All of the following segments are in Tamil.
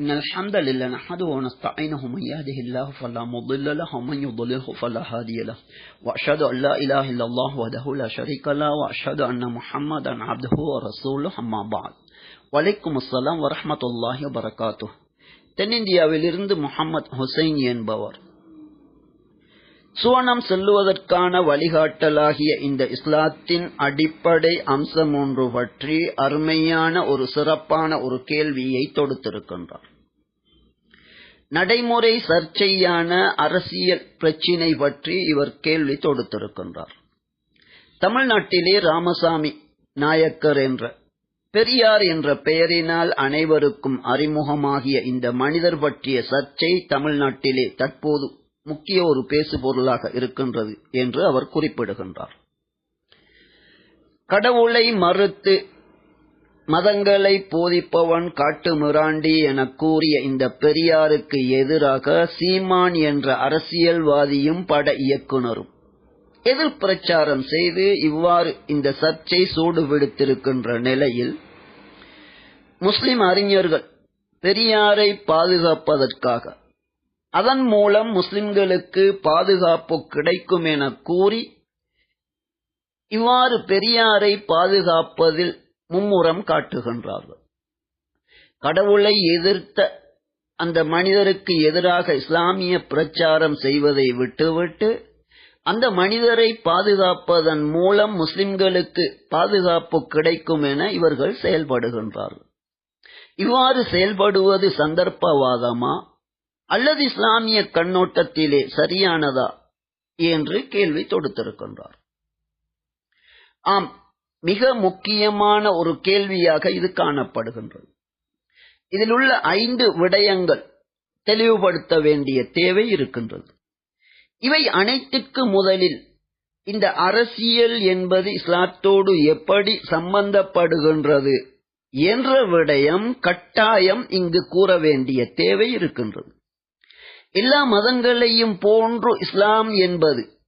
إن الحمد لله نحمده ونستعينه من يهده الله فلا مضل له ومن يضلله فلا هادي له. وأشهد أن لا إله إلا الله وحده لا شريك له وأشهد أن محمدا عبده ورسوله أما بعد. وعليكم வலைக்கும் அஸ்லாம் வரமத்துல்லாஹி வரகாத்து தென்னிந்தியாவிலிருந்து محمد حسين ينبور சுவனம் செல்லுவதற்கான வழிகாட்டலாகிய இந்த இஸ்லாத்தின் அடிப்படை அம்சம் ஒன்று பற்றி அருமையான ஒரு சிறப்பான ஒரு கேள்வியை தொடுத்திருக்கின்றார். நடைமுறை சர்ச்சையான அரசியல் பிரச்சினை பற்றி இவர் கேள்வி தொடுத்திருக்கின்றார். தமிழ்நாட்டிலே ராமசாமி நாயக்கர் என்ற பெரியார் என்ற பெயரினால் அனைவருக்கும் அறிமுகமாகிய இந்த மனிதர் பற்றிய சர்ச்சை தமிழ்நாட்டிலே தற்போது முக்கிய ஒரு பேசு பொருளாக இருக்கின்றது என்று அவர் குறிப்பிடுகின்றார். கடவுளை மறுத்து மதங்களை போதிப்பவன் காட்டு மிராண்டி என கூறிய இந்த பெரியாருக்கு எதிராக சீமான் என்ற அரசியல்வாதியும் பட இயக்குனரும் எதிர் பிரச்சாரம் செய்து இவ்வாறு இந்த சர்ச்சை சூடுபிடித்திருக்கின்ற நிலையில் முஸ்லிம் அறிஞர்கள் பெரியாரை பாதுகாப்பதற்காக அதன் மூலம் முஸ்லிம்களுக்கு பாதுகாப்பு கிடைக்கும் என கூறி இவ்வாறு பெரியாரை பாதுகாப்பதில் மும்முரம் காட்டுகின்றார்கள். கடவுளை எதிர்த்த அந்த மனிதருக்கு எதிராக இஸ்லாமிய பிரச்சாரம் செய்வதை விட்டுவிட்டு அந்த மனிதரை பாதுகாப்பதன் மூலம் முஸ்லிம்களுக்கு பாதுகாப்பு கிடைக்கும் என இவர்கள் செயல்படுகின்றார்கள். இவ்வாறு செயல்படுவது சந்தர்ப்பவாதமா? அல்லது இஸ்லாமிய கண்ணோட்டத்திலே சரியானதா என்று கேள்வி தொடுத்திருக்கின்றார். ஆம் மிக முக்கியமான ஒரு கேள்வியாக இது காணப்படுகின்றது. இதில் உள்ள ஐந்து விடயங்கள் தெளிவுபடுத்த வேண்டிய தேவை இருக்கின்றது. இவை அனைத்துக்கு முதலில் இந்த அரசியல் என்பது இஸ்லாத்தோடு எப்படி சம்பந்தப்படுகின்றது என்ற விடயம் கட்டாயம் இங்கு கூற வேண்டிய தேவை இருக்கின்றது. எல்லா மதங்களையும் போன்று இஸ்லாம் என்பது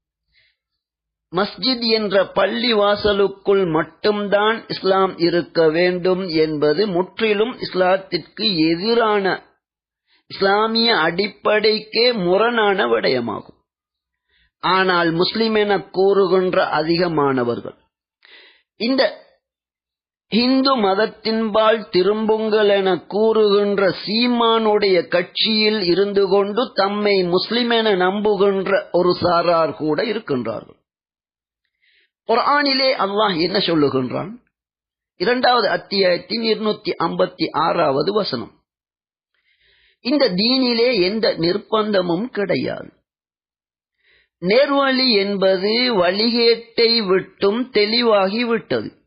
மஸ்ஜித் என்ற பள்ளி வாசலுக்குள் மட்டும்தான் இஸ்லாம் இருக்க வேண்டும் என்பது முற்றிலும் இஸ்லாத்திற்கு எதிரான இஸ்லாமிய அடிப்படைக்கே முரணான விடயமாகும். ஆனால் முஸ்லிம் என கூறுகின்ற அதிகமானவர்கள் இந்த இந்து மதத்தின்பால் திரும்புங்கள் என கூறுகின்ற சீமானுடைய கட்சியில் இருந்து கொண்டு தம்மை முஸ்லிம் என நம்புகின்ற ஒரு சாரார் கூட இருக்கின்றார்கள். ஒரு ஆணிலே அல்லாஹ் என்ன சொல்லுகின்றான்? இரண்டாவது அத்தியாயத்தின் இருநூத்தி ஐம்பத்தி ஆறாவது வசனம். இந்த தீனிலே எந்த நிர்பந்தமும் கிடையாது. நேர்வழி என்பது வழிகேட்டை விட்டும் தெளிவாகிவிட்டது.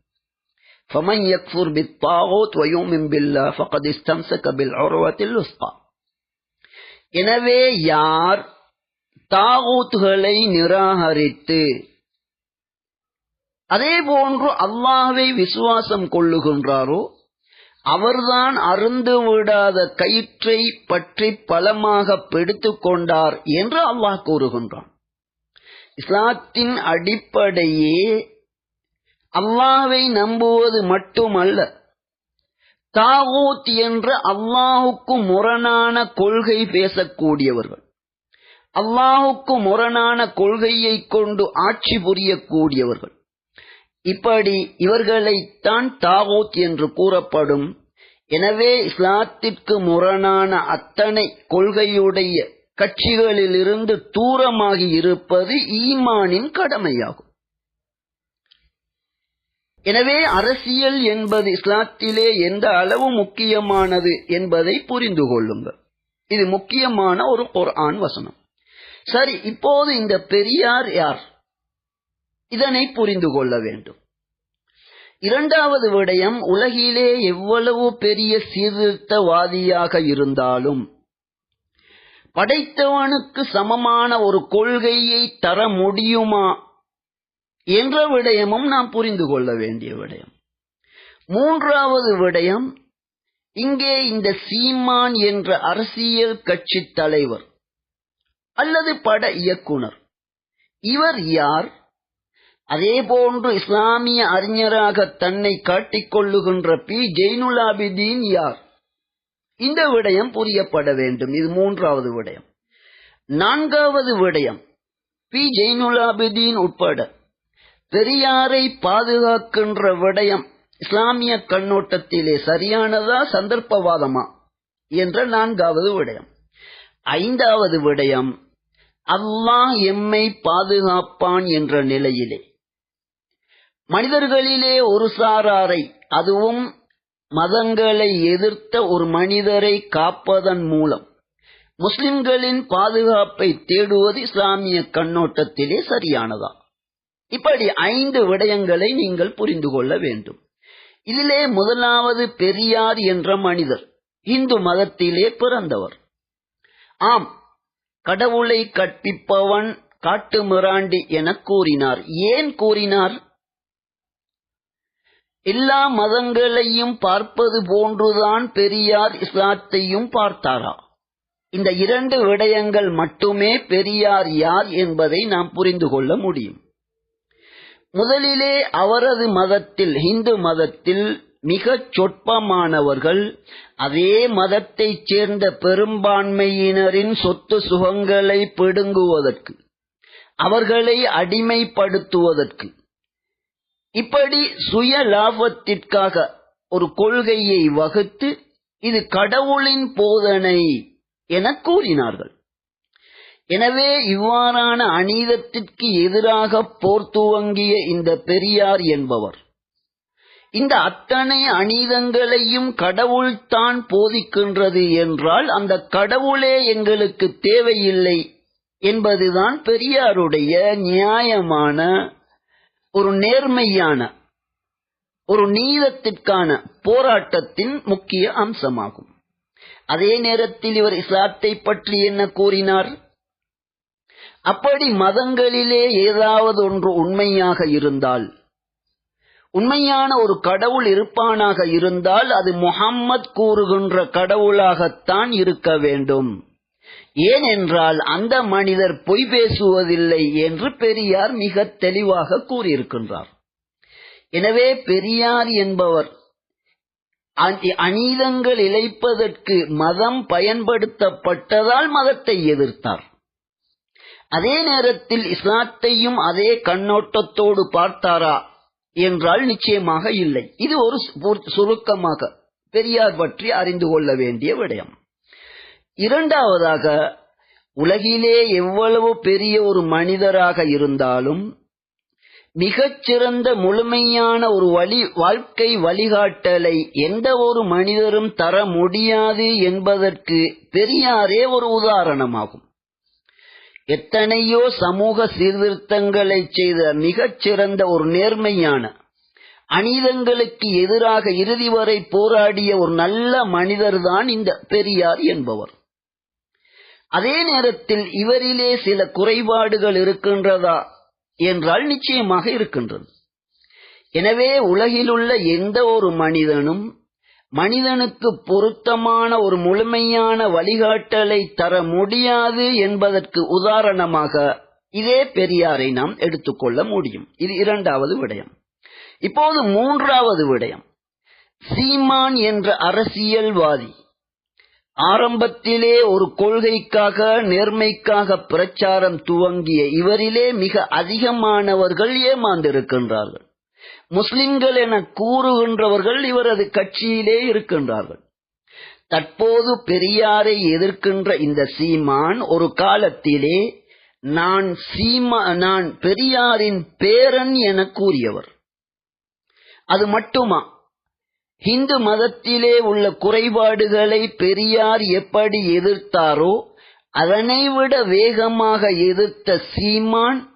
فمن يكفر بالطاغوت ويؤمن بالله فقد استمسك بالعروة الوثقى எனவே யார் தாகூத்துகளை நிராகரித்து அதே போன்று அல்லாஹ்வை விசுவாசம் கொள்ளுகின்றாரோ அவர்தான் அருந்து விடாத கயிற்றை பற்றி பலமாக பிடித்துக் கொண்டார் என்று அல்லாஹ் கூறுகின்றான் இஸ்லாத்தின் அடிப்படையே அல்லாவை நம்புவது மட்டுமல்ல. தாகூத் என்ற அல்லாஹுக்கு முரணான கொள்கை பேசக்கூடியவர்கள். அல்லாஹுக்கு முரணான கொள்கையை கொண்டு ஆட்சி புரியக்கூடியவர்கள். இப்படி இவர்களைத்தான் தாகூத் என்று கூறப்படும். எனவே இஸ்லாத்திற்கு முரணான அத்தனை கொள்கையுடைய கட்சிகளிலிருந்து தூரமாகி இருப்பது ஈமானின் கடமையாகும். எனவே அரசியல் என்பது இஸ்லாத்திலே எந்த அளவு முக்கியமானது என்பதை புரிந்து கொள்ளுங்கள். இது முக்கியமான ஒரு குர்ஆன் வசனம். சரி இப்போது இந்த பெரியார் யார்? இதனை புரிந்து கொள்ள வேண்டும். இரண்டாவது விடயம் உலகிலே எவ்வளவு பெரிய சீர்திருத்தவாதியாக இருந்தாலும் படைத்தவனுக்கு சமமான ஒரு கொள்கையை தர முடியுமா என்ற விடயமும் நாம் புரிந்து கொள்ள வேண்டிய விடயம். மூன்றாவது விடயம் இங்கே இந்த சீமான் என்ற அரசியல் கட்சி தலைவர் அல்லது பட இயக்குனர் இவர் யார்? அதே போன்று இஸ்லாமிய அறிஞராக தன்னை காட்டிக்கொள்ளுகின்ற பி. ஜெயினுலாபிதீன் யார்? இந்த விடயம் புரியப்பட வேண்டும். இது மூன்றாவது விடயம். நான்காவது விடயம் பி. ஜெயினுலாபிதீன் உட்பட பெரியாரை பாதுகாக்கின்ற விடயம் இஸ்லாமிய கண்ணோட்டத்திலே சரியானதா சந்தர்ப்பவாதமா என்ற நான்காவது விடயம். ஐந்தாவது விடயம் அல்லாஹ் எம்மை பாதுகாப்பான் என்ற நிலையிலே. மனிதர்களிலே ஒரு சாராரை அதுவும் மதங்களை எதிர்த்த ஒரு மனிதரை காப்பதன் மூலம். முஸ்லிம்களின் பாதுகாப்பை தேடுவது இஸ்லாமிய கண்ணோட்டத்திலே சரியானதா? இப்படி ஐந்து விடயங்களை நீங்கள் புரிந்து கொள்ள வேண்டும். இதிலே முதலாவது பெரியார் என்ற மனிதர் இந்து மதத்திலே பிறந்தவர். ஆம் கடவுளை கற்பிப்பவன் காட்டு மிராண்டி என கூறினார். ஏன் கூறினார்? எல்லா மதங்களையும் பார்ப்பது போன்றுதான் பெரியார் இஸ்லாத்தையும் பார்த்தாரா? இந்த இரண்டு விடயங்கள் மட்டுமே பெரியார் யார் என்பதை நாம் புரிந்து கொள்ள முடியும். முதலிலே அவரது மதத்தில் இந்து மதத்தில் மிகச் சொற்பமானவர்கள் அதே மதத்தைச் சேர்ந்த பெரும்பான்மையினரின் சொத்து சுகங்களை பிடுங்குவதற்கு அவர்களை அடிமைப்படுத்துவதற்கு இப்படி சுய லாபத்திற்காக ஒரு கொள்கையை வகுத்து இது கடவுளின் போதனை என கூறினார்கள். எனவே இவ்வாறான அநீதத்திற்கு எதிராக போர் துவங்கிய இந்த பெரியார் என்பவர். இந்த அத்தனை அநீதங்களையும் கடவுள்தான் போதிக்கின்றது என்றால் அந்த கடவுளே எங்களுக்கு தேவையில்லை என்பதுதான் பெரியாருடைய நியாயமான ஒரு நேர்மையான ஒரு நீதத்திற்கான போராட்டத்தின் முக்கிய அம்சமாகும். அதே நேரத்தில் இவர் இஸ்லாத்தை பற்றி என்ன கூறினார்? அப்படி மதங்களிலே ஏதாவது ஒன்று உண்மையாக இருந்தால் உண்மையான ஒரு கடவுள் இருப்பானாக இருந்தால் அது முகம்மத் கூறுகின்ற கடவுளாகத்தான் இருக்க வேண்டும். ஏனென்றால் அந்த மனிதர் பொய் பேசுவதில்லை என்று பெரியார் மிக தெளிவாக கூறியிருக்கின்றார். எனவே பெரியார் என்பவர் அநீதங்கள் இழைப்பதற்கு மதம் பயன்படுத்தப்பட்டதால் மதத்தை எதிர்த்தார். அதே நேரத்தில் இஸ்லாத்தையும் அதே கண்ணோட்டத்தோடு பார்த்தாரா என்றால் நிச்சயமாக இல்லை. இது ஒரு சுருக்கமாக பெரியார் பற்றி அறிந்து கொள்ள வேண்டிய விடயம். இரண்டாவதாக உலகிலே எவ்வளவு பெரிய ஒரு மனிதராக இருந்தாலும் மிகச்சிறந்த முழுமையான ஒரு வழி வாழ்க்கை வழிகாட்டலை எந்த ஒரு மனிதரும் தர முடியாது என்பதற்கு பெரியாரே ஒரு உதாரணமாகும். எத்தனையோ சமூக சீர்திருத்தங்களை செய்த மிகச்சிறந்த ஒரு நேர்மையான அநீதங்களுக்கு எதிராக இறுதி வரை போராடிய ஒரு நல்ல மனிதர்தான் இந்த பெரியார் என்பவர். அதே நேரத்தில் இவரிலே சில குறைபாடுகள் இருக்கின்றதா என்றால் நிச்சயமாக இருக்கின்றது. எனவே உலகிலுள்ள எந்த ஒரு மனிதனும் மனிதனுக்கு பொருத்தமான ஒரு முழுமையான வழிகாட்டலை தர முடியாது என்பதற்கு உதாரணமாக இதே பெரியாரை நாம் எடுத்துக்கொள்ள முடியும். இது இரண்டாவது விடயம். இப்போது மூன்றாவது விடயம். சீமான் என்ற அரசியல்வாதி ஆரம்பத்திலே ஒரு கொள்கைக்காக நேர்மைக்காக பிரச்சாரம் துவங்கிய இவரிலே மிக அதிகமானவர்கள் ஏமாந்திருக்கின்றார்கள். முஸ்லிம்கள் என கூறுகின்றவர்கள் இவரது கட்சியிலே இருக்கின்றார்கள். தற்போது பெரியாரை எதிர்க்கின்ற இந்த சீமான் ஒரு காலத்திலே நான் சீமா நான் பெரியாரின் பேரன் என கூறியவர். அது மட்டுமா? இந்து மதத்திலே உள்ள குறைபாடுகளை பெரியார் எப்படி எதிர்த்தாரோ அதனை விட வேகமாக எதிர்த்த சீமான்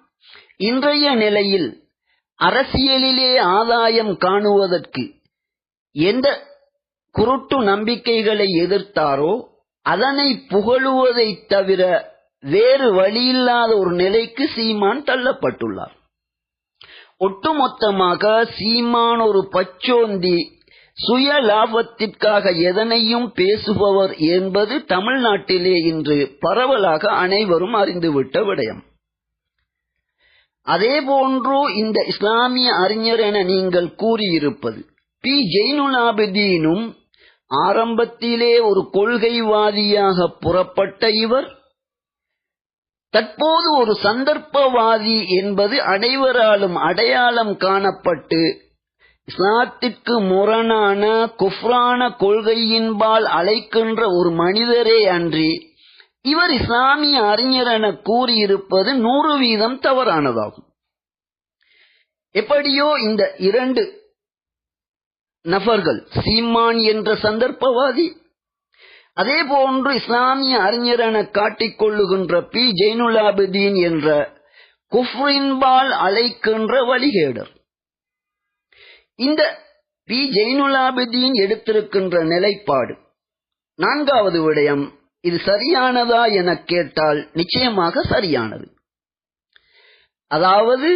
இன்றைய நிலையில் அரசியலிலே ஆதாயம் காணுவதற்கு எந்த குருட்டு நம்பிக்கைகளை எதிர்த்தாரோ அதனை புகழுவதை தவிர வேறு வழியில்லாத ஒரு நிலைக்கு சீமான் தள்ளப்பட்டுள்ளார். ஒட்டுமொத்தமாக சீமான் ஒரு பச்சோந்தி சுய லாபத்திற்காக எதனையும் பேசுபவர் என்பது தமிழ்நாட்டிலே இன்று பரவலாக அனைவரும் அறிந்துவிட்ட விடயம். அதே போன்று இந்த இஸ்லாமிய அறிஞர் என நீங்கள் கூறியிருப்பது. பி. ஜெயினுலாபிதீனும் ஆரம்பத்திலே ஒரு கொள்கைவாதியாக புறப்பட்ட இவர் தற்போது ஒரு சந்தர்ப்பவாதி என்பது அனைவராலும் அடையாளம் காணப்பட்டு இஸ்லாத்திற்கு முரணான குஃப்ரான கொள்கையின்பால் அழைக்கின்ற ஒரு மனிதரே அன்றி இவர் இஸ்லாமிய அறிஞர் என கூறியிருப்பது நூறு வீதம் தவறானதாகும். எப்படியோ இந்த இரண்டு நபர்கள் சீமான் என்ற சந்தர்ப்பவாதி அதே போன்று இஸ்லாமிய அறிஞர் என காட்டிக்கொள்ளுகின்ற பி. ஜெயினுலாபுதீன் என்ற குஃப்ரின்பால் அழைக்கின்ற வழிகேடர். இந்த பி. ஜெயினுலாபுதீன் எடுத்திருக்கின்ற நிலைப்பாடு நான்காவது விடயம் இது சரியானதா என கேட்டால் நிச்சயமாக சரியானது. அதாவது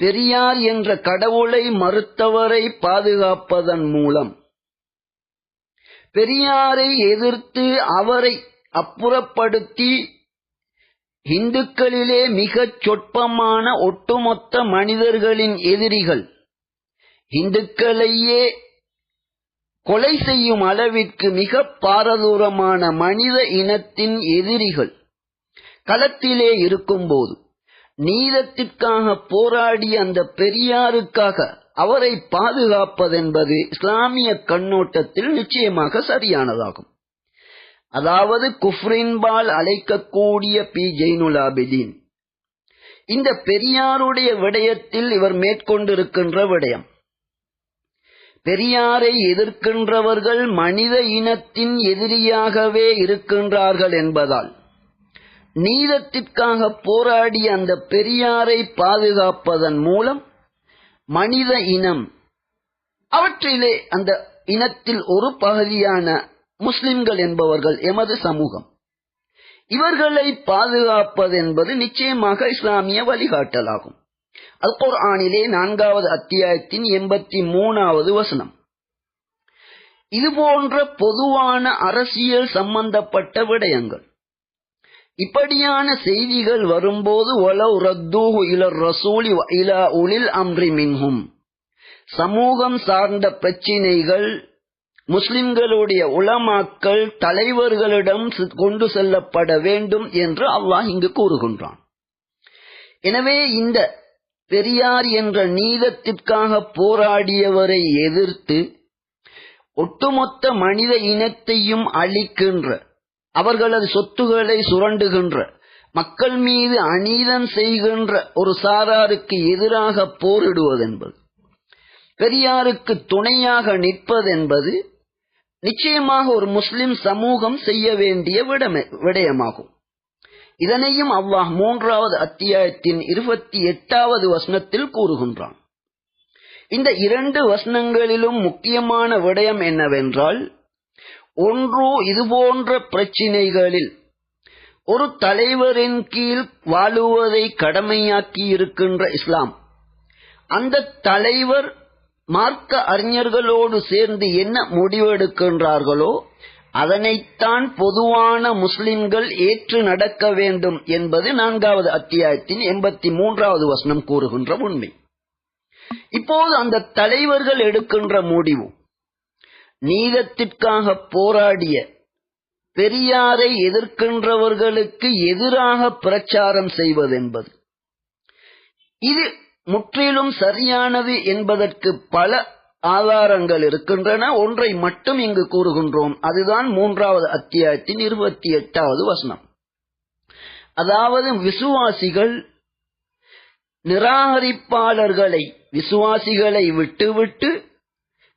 பெரியார் என்ற கடவுளை மறுத்தவரை பாதுகாப்பதன் மூலம் பெரியாரை எதிர்த்து அவரை அப்புறப்படுத்தி இந்துக்களிலே மிகச் சொற்பமான ஒட்டுமொத்த மனிதர்களின் எதிரிகள் இந்துக்களையே கொலை செய்யும் அளவிற்கு மிக பாரதூரமான மனித இனத்தின் எதிரிகள் களத்திலே இருக்கும்போது நீதத்திற்காக போராடி அந்த பெரியாருக்காக அவரை பாதுகாப்பதென்பது இஸ்லாமிய கண்ணோட்டத்தில் நிச்சயமாக சரியானதாகும். அதாவது குஃப்ரின்பால் அழைக்கக்கூடிய பி. ஜெயினுலாபிதீன் இந்த பெரியாருடைய விடயத்தில் இவர் மேற்கொண்டிருக்கின்ற விடயம். பெரியாரை எதிர்க்கின்றவர்கள் மனித இனத்தின் எதிரியாகவே இருக்கின்றார்கள் என்பதால் நீதத்திற்காக போராடிய அந்த பெரியாரை பாதுகாப்பதன் மூலம் மனித இனம் அவற்றிலே அந்த இனத்தில் ஒரு பகுதியான முஸ்லிம்கள் என்பவர்கள் எமது சமூகம். இவர்களை பாதுகாப்பது என்பது நிச்சயமாக இஸ்லாமிய வழிகாட்டலாகும். அல் குர்ஆனிலே நான்காவது அத்தியாயத்தின் எண்பத்தி மூணாவது வசனம். இது போன்ற பொதுவான அரசியல் சம்பந்தப்பட்ட விடயங்கள். இப்படியான செய்திகள் வரும்போது ஒலவ் ரத்தூஹு இலர் ரசூலி இலா உலில் அம்ரி மின்ஹும். சமூகம் சார்ந்த பிரச்சினைகள் முஸ்லிம்களுடைய உலமாக்கள் தலைவர்களிடம் கொண்டு செல்லப்பட வேண்டும் என்று அல்லாஹ் இங்கு கூறுகின்றான். எனவே இந்த பெரியார் என்ற நீதத்திற்காக போராடியவரை எதிர்த்து ஒட்டுமொத்த மனித இனத்தையும் அழிக்கின்ற அவர்களது சொத்துக்களை சுரண்டுகின்ற மக்கள் மீது அநீதம் செய்கின்ற ஒரு சாராருக்கு எதிராக போரிடுவதென்பது பெரியாருக்கு துணையாக நிற்பதென்பது நிச்சயமாக ஒரு முஸ்லிம் சமூகம் செய்ய வேண்டிய விடயமாகும். இதனையும் அல்லாஹ் மூன்றாவது அத்தியாயத்தின் இருபத்தி எட்டாவது வசனத்தில் கூறுகின்றான். இந்த இரண்டு வசனங்களிலும் முக்கியமான விடயம் என்னவென்றால் ஒன்று இதுபோன்ற பிரச்சினைகளில் ஒரு தலைவரின் கீழ் வாழுவதை கடமையாக்கி இருக்கின்ற இஸ்லாம். அந்த தலைவர் மார்க்க அறிஞர்களோடு சேர்ந்து என்ன முடிவெடுக்கின்றார்களோ அதனைத்தான் பொதுவான முஸ்லிம்கள் ஏற்று நடக்க வேண்டும் என்பது நான்காவது அத்தியாயத்தின் எண்பத்தி மூன்றாவது வசனம் கூறுகின்ற உண்மை. இப்போது அந்த தலைவர்கள் எடுக்கின்ற முடிவு நீதத்திற்காக போராடிய பெரியாரை எதிர்க்கின்றவர்களுக்கு எதிராக பிரச்சாரம் செய்வதென்பது இது முற்றிலும் சரியானது என்பதற்கு பல ஆதாரங்கள் இருக்கின்றன ஒன்றை மட்டும் இங்கு கூறுகின்றோம். அதுதான் மூன்றாவது அத்தியாயத்தின் இருபத்தி எட்டாவது வசனம். அதாவது விசுவாசிகள் நிராகரிப்பாளர்களை விசுவாசிகளை விட்டுவிட்டு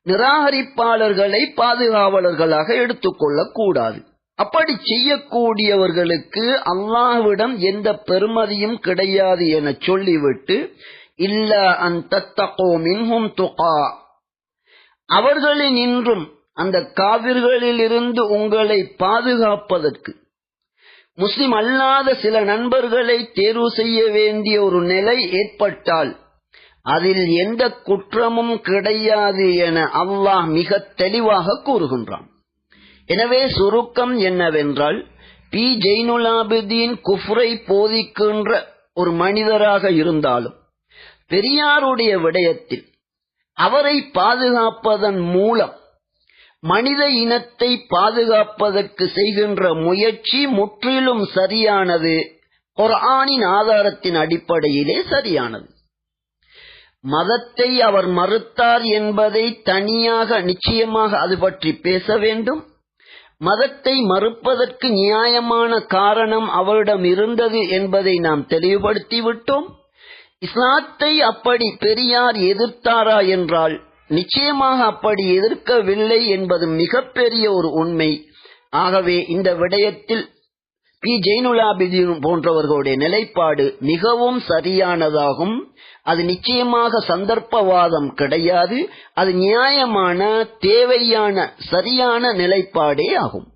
நிராகரிப்பாளர்களை பாதுகாவலர்களாக எடுத்துக்கொள்ளக் கூடாது அப்படி செய்யக்கூடியவர்களுக்கு அல்லாஹ்விடம் எந்த பெருமதியும் கிடையாது என சொல்லிவிட்டு இல்ல அந்த மின்ஹும் துகா. அவர்களின் இன்றும் அந்த காவிர்களிலிருந்து உங்களை பாதுகாப்பதற்கு. முஸ்லிம் அல்லாத சில நண்பர்களை தேர்வு செய்ய வேண்டிய ஒரு நிலை ஏற்பட்டால் அதில் எந்த குற்றமும் கிடையாது என அல்லாஹ் மிக தெளிவாக கூறுகின்றான். எனவே சுருக்கம் என்னவென்றால் பி. ஜெய்னுலாபுதீன் குஃப்ரை போதிக்கின்ற ஒரு மனிதராக இருந்தாலும் பெரியாருடைய விடயத்தில் அவரை பாதுகாப்பதன் மூலம் மனித இனத்தை பாதுகாப்பதற்கு செய்கின்ற முயற்சி முற்றிலும் சரியானது. குரானின் ஆதாரத்தின் அடிப்படையிலே சரியானது. மதத்தை அவர் மறுத்தார் என்பதை தனியாக நிச்சயமாக அது பற்றி பேச வேண்டும். மதத்தை மறுப்பதற்கு நியாயமான காரணம் அவரிடம் இருந்தது என்பதை நாம் தெளிவுபடுத்திவிட்டோம். இஸ்லாத்தை அப்படி பெரியார் எதிர்த்தாரா என்றால் நிச்சயமாக அப்படி எதிர்க்கவில்லை என்பது மிகப்பெரிய ஒரு உண்மை. ஆகவே இந்த விடயத்தில் பி. ஜெயினுலாபிதீன் போன்றவர்களுடைய நிலைப்பாடு மிகவும் சரியானதாகும். அது நிச்சயமாக சந்தர்ப்பவாதம் கிடையாது. அது நியாயமான தேவையான சரியான நிலைப்பாடே ஆகும்.